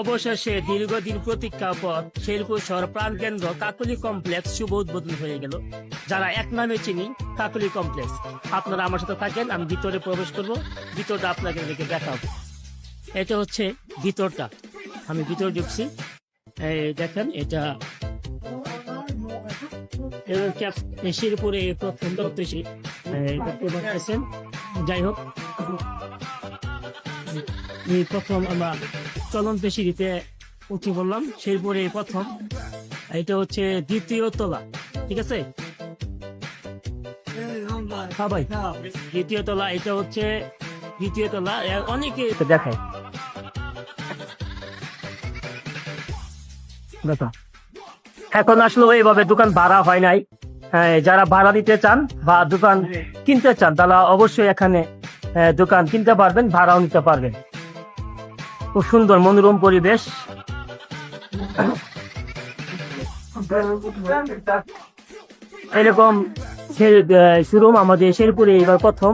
অবশেষে দীর্ঘদিন প্রতীক্ষার পর শেরপুর শহর প্রাণ কেন্দ্র কাকলি কমপ্লেক্স শুভ উদ্বোধন হয়ে গেল। যারা এক নামে চিনি, কাকলি কমপ্লেক্স। আপনারা আমার সাথে থাকেন, আমি ভিতরে প্রবেশ করব। ভিতরটা আপনাকে দেখে দেখাবো এটা হচ্ছে ভিতরটা। আমি ভিতরে ঢুকছি। দেখেন, এটা শেরপুরে প্রথম যাই হোক প্রথম আমরা চলন্ত সিঁড়িতে উঠে বললাম শেরপুরে প্রথম। এটা হচ্ছে দ্বিতীয় তলা ঠিক আছে? হ্যাঁ ভাই দ্বিতীয় তলা এটা হচ্ছে দ্বিতীয় তলা। অনেকে দেখায় দেখা। এখন আসলে এইভাবে দোকান ভাড়া হয় নাই। হ্যাঁ, যারা ভাড়া দিতে চান বা দোকান কিনতে চান তারা অবশ্যই এখানে দোকান কিনতে পারবেন ভাড়াও নিতে পারবেন। খুব সুন্দর মনোরম পরিবেশ। এরকম শোরুম আমাদের শেরপুরে এবার প্রথম।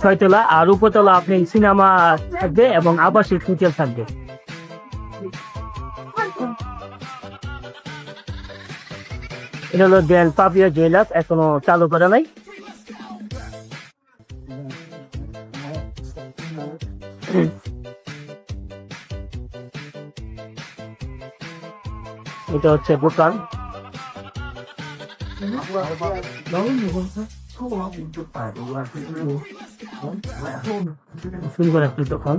ছয়তলা আর উপতলা আপনি সিনেমা থাকবে এবং আবাসিক হোটেল থাকবে। এটা হলো দেন পাপিয়া জুয়েলার্স, এখনও চালু করা নাই। এটা হচ্ছে দোকান।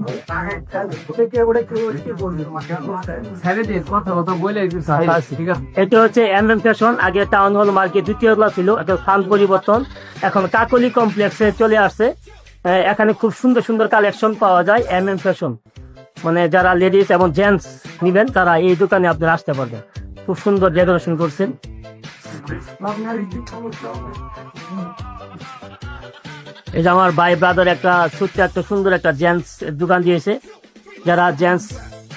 এটা হচ্ছে ফ্যাশন আগে টাউন হল মার্কেট দ্বিতীয় ছিল স্থান পরিবর্তন। এখন কাকলি কমপ্লেক্সে চলে আসছে। এখানে খুব সুন্দর সুন্দর কালেকশন পাওয়া যায় এম এম ফ্যাশন মানে যারা লেডিস এবং জেন্টস নিবেন, তারা এই দোকানে আপনারা আসতে পারবেন। খুব সুন্দর ডেকোরেশন করছেন। এই যে আমার ভাই ব্রাদার একটা ছোট্ট একটা সুন্দর একটা জেন্টস দোকান দিয়েছে। যারা জেন্টস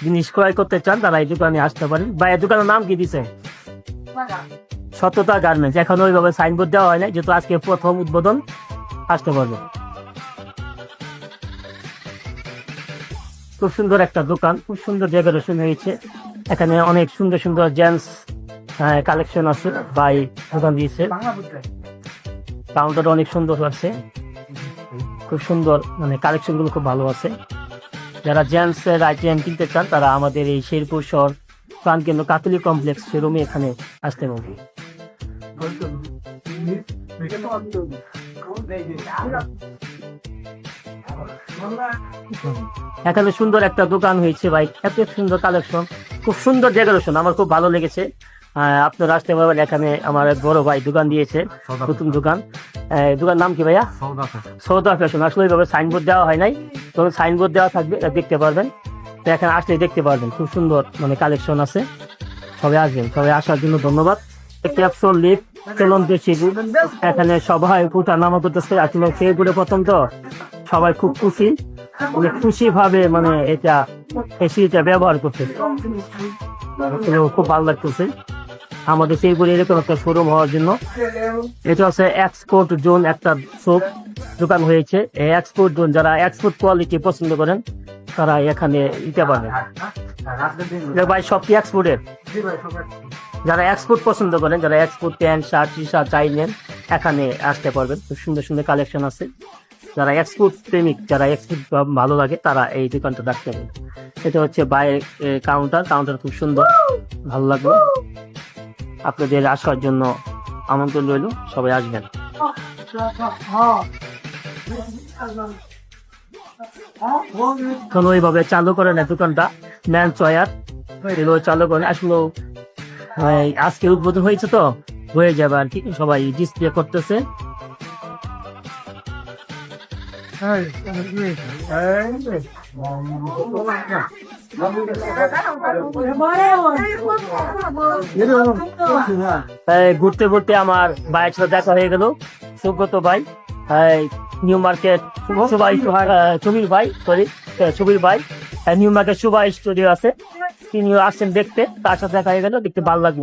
জিনিস ক্রয় করতে চান তারা এই দোকানে আসতে পারেন। বা এই দোকানের নাম কি দিছে? সততা গার্মেন্টস। এখন ওইভাবে সাইনবোর্ড দেওয়া হয় না যেহেতু আজকে প্রথম উদ্বোধন আসতে পারবে খুব সুন্দর একটা দোকান খুব সুন্দর ডেকোরেশন হয়েছে। এখানে অনেক সুন্দর সুন্দর জেন্টস কালেকশন আছে বাই দোকান দিয়েছে। কাউন্টার অনেক সুন্দর আছে খুব সুন্দর মানে কালেকশনগুলো খুব ভালো আছে। যারা জেন্টস এর আইটেম কিনতে চান, তারা আমাদের এই শেরপুর শহর প্রাণ কেন্দ্র কাতলি কমপ্লেক্স শোরুমে এখানে আসতে পারবে এখানে সুন্দর একটা দোকান হয়েছে ভাই, এত সুন্দর কালেকশন খুব সুন্দর ডেকোরেশন আমার খুব ভালো লেগেছে। আপনারা আসতে পারবেন এখানে আমার বড় ভাই দোকান দিয়েছে নতুন দোকান। দোকান নাম কি ভাইয়া? সৌদা ফ্যাশন আসলে ওইভাবে সাইনবোর্ড দেওয়া হয় নাই। তবে সাইনবোর্ড দেওয়া থাকবে দেখতে পারবেন। তো এখানে আসলে দেখতে পারবেন খুব সুন্দর মানে কালেকশন আছে। সবাই আসবেন সবাই আসার জন্য ধন্যবাদ। ক্যাপসুল লিপ চলন্ত শিবু এখানে সবাই উঠা নামা করতেছে আসলে সেই ঘুরে প্রথম তো? সবাই খুব খুশি। মানে খুশি ভাবে মানে এটা এসিটা ব্যবহার করতেছে। খুব ভালো লাগতেছে। আমাদের সেইগুলো এরকম একটা শোরুম হওয়ার জন্য। এটা হচ্ছে এক্সপোর্ট জোন একটা শপ দোকান হয়েছে। এই এক্সপোর্ট জোন যারা এক্সপোর্ট কোয়ালিটি পছন্দ করেন, তারা এখানে নিতে এটা ভাই সব কি এক্সপোর্টের যারা এক্সপোর্ট পছন্দ করেন, যারা export pant shirt T shirt চাই নেন এখানে আসতে পারবেন। খুব সুন্দর সুন্দর কালেকশন আছে। যারা এক্সপোর্ট প্রেমিক, যারা এক্সপোর্ট ভালো লাগে, তারা এই দোকানটা দেখতে পারেন। এটা হচ্ছে বাইরে কাউন্টার কাউন্টার খুব সুন্দর, ভালো লাগল আপনাদের আসার জন্য আমন্ত্রণ রইল, সবাই আসবেন। কোনো ওইভাবে চালু করে না দোকানটা ম্যান চয়ার, এগুলো চালু করে আসলে আজকে উদ্বোধন হয়েছে তো, হয়ে যাবে আর কি, সবাই ডিসপ্লে করতেছে। ঘুরতে ঘুরতে আমার ভাইয়ের সাথে দেখা হয়ে গেল, সুব্রত ভাই নিউ মার্কেট সুবাই সুবীর ভাই সরি সুবীর ভাই নিউ মার্কেট সুবাই স্টুডিও আছে। তিনিও আসছেন দেখতে, তার সাথে দেখা হয়ে গেল, দেখতে ভালো লাগল।